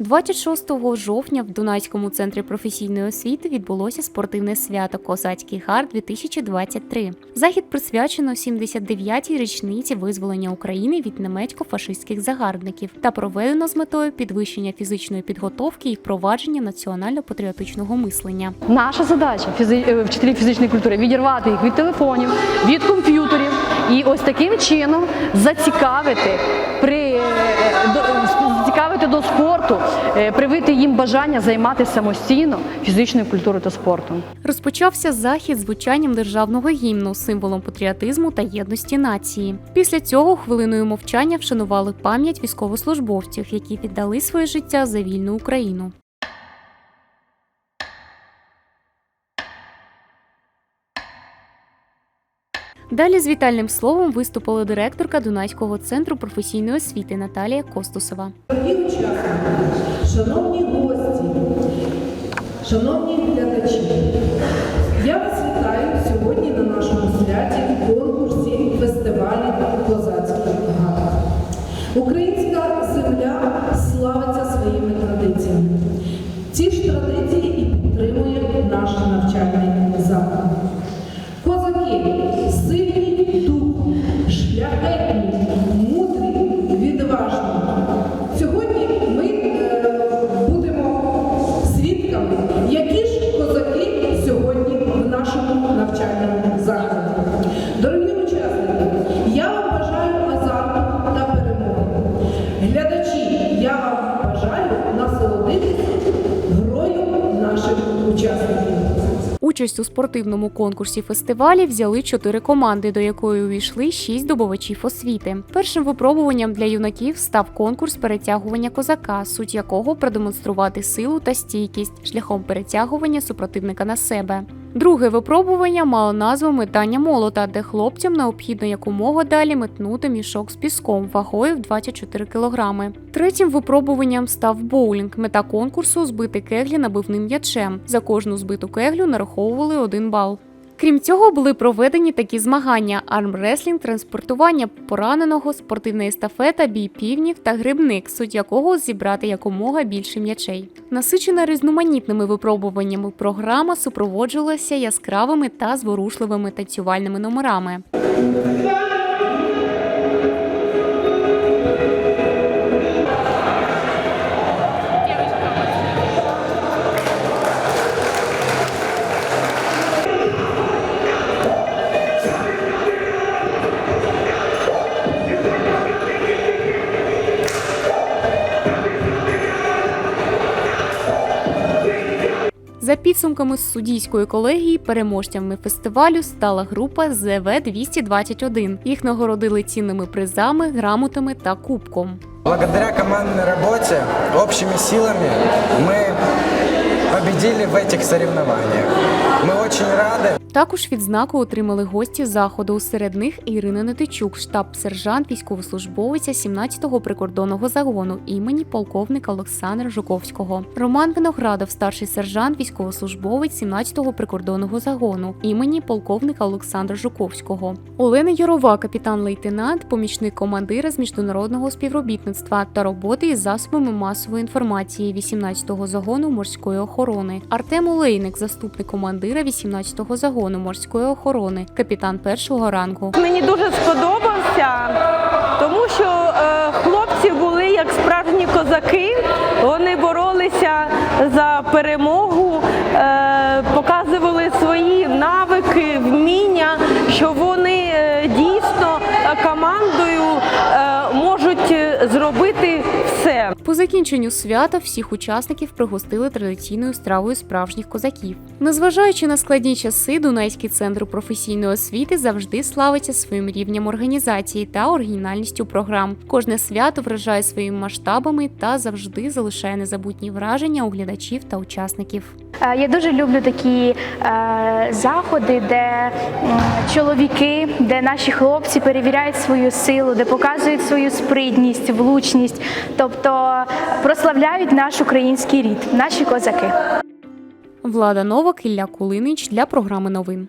26 жовтня в Дунайському центрі професійної освіти відбулося спортивне свято Козацький гар 2023. Захід присвячено 79-й річниці визволення України від немецько-фашистських загарбників та проведено з метою підвищення фізичної підготовки і впровадження національно-патріотичного мислення. Наша задача е, вчителів фізичної культури відірвати їх від телефонів, від комп'ютерів і ось таким чином зацікавити при привити їм бажання займатися самостійно фізичною культурою та спортом. Розпочався захід звучанням державного гімну, символом патріотизму та єдності нації. Після цього хвилиною мовчання вшанували пам'ять військовослужбовців, які віддали своє життя за вільну Україну. Далі з вітальним словом виступила директорка Дунайського центру професійної освіти Наталія Костусова. Дорогі учасники, шановні гості, шановні глядачі, я вас вітаю сьогодні на нашому святі, конкурсі, фестивалі Козацький гар. Українська земля славиться своїми традиціями. Ці ж традиції Козаки Участь у спортивному конкурсі фестивалі взяли чотири команди, до якої увійшли шість добувачів освіти. Першим випробуванням для юнаків став конкурс перетягування козака, суть якого продемонструвати силу та стійкість шляхом перетягування супротивника на себе. Друге випробування мало назву метання молота, де хлопцям необхідно якомога далі метнути мішок з піском вагою в 24 кілограми. Третім випробуванням став боулінг. Мета конкурсу збити кеглі набивним м'ячем. За кожну збиту кеглю нараховували один бал. Крім цього, були проведені такі змагання: армреслінг, транспортування пораненого, спортивна естафета, бій півнів та грибник, суть якого зібрати якомога більше м'ячей. Насичена різноманітними випробуваннями програма супроводжувалася яскравими та зворушливими танцювальними номерами. За підсумками суддійської колегії, переможцями фестивалю стала група ЗВ 221 Їх нагородили цінними призами, грамотами та кубком. Благодаря командной работе, общими силами мы победили в этих соревнованиях. Мы очень рады. також відзнаку отримали гості заходу. Серед них Ірина Нетичук, штаб-сержант військовослужбовиця 17-го прикордонного загону імені полковника Олександра Жуковського. Роман Виноградов, старший сержант, військовослужбовець 17-го прикордонного загону імені полковника Олександра Жуковського. Олена Юрова, капітан-лейтенант, помічник командира з міжнародного співробітництва та роботи із засобами масової інформації 18-го загону морської охорони. Артем Олейник, заступник командира 18-го загону морської охорони, капітан першого рангу. Мені дуже сподобався, тому що е, хлопці були як справжні козаки. Вони боролися за перемогу, закінченню свята всіх учасників пригостили традиційною стравою справжніх козаків. Незважаючи на складні часи, Дунайський центр професійної освіти завжди славиться своїм рівнем організації та оригінальністю програм. Кожне свято вражає своїми масштабами та завжди залишає незабутні враження у глядачів та учасників. Е, Я дуже люблю такі е, заходи, де м, чоловіки, де наші хлопці перевіряють свою силу, де показують свою спритність, влучність, тобто прославляють наш український рід, наші козаки. Влада Новак, Ілля Кулинич для програми новин.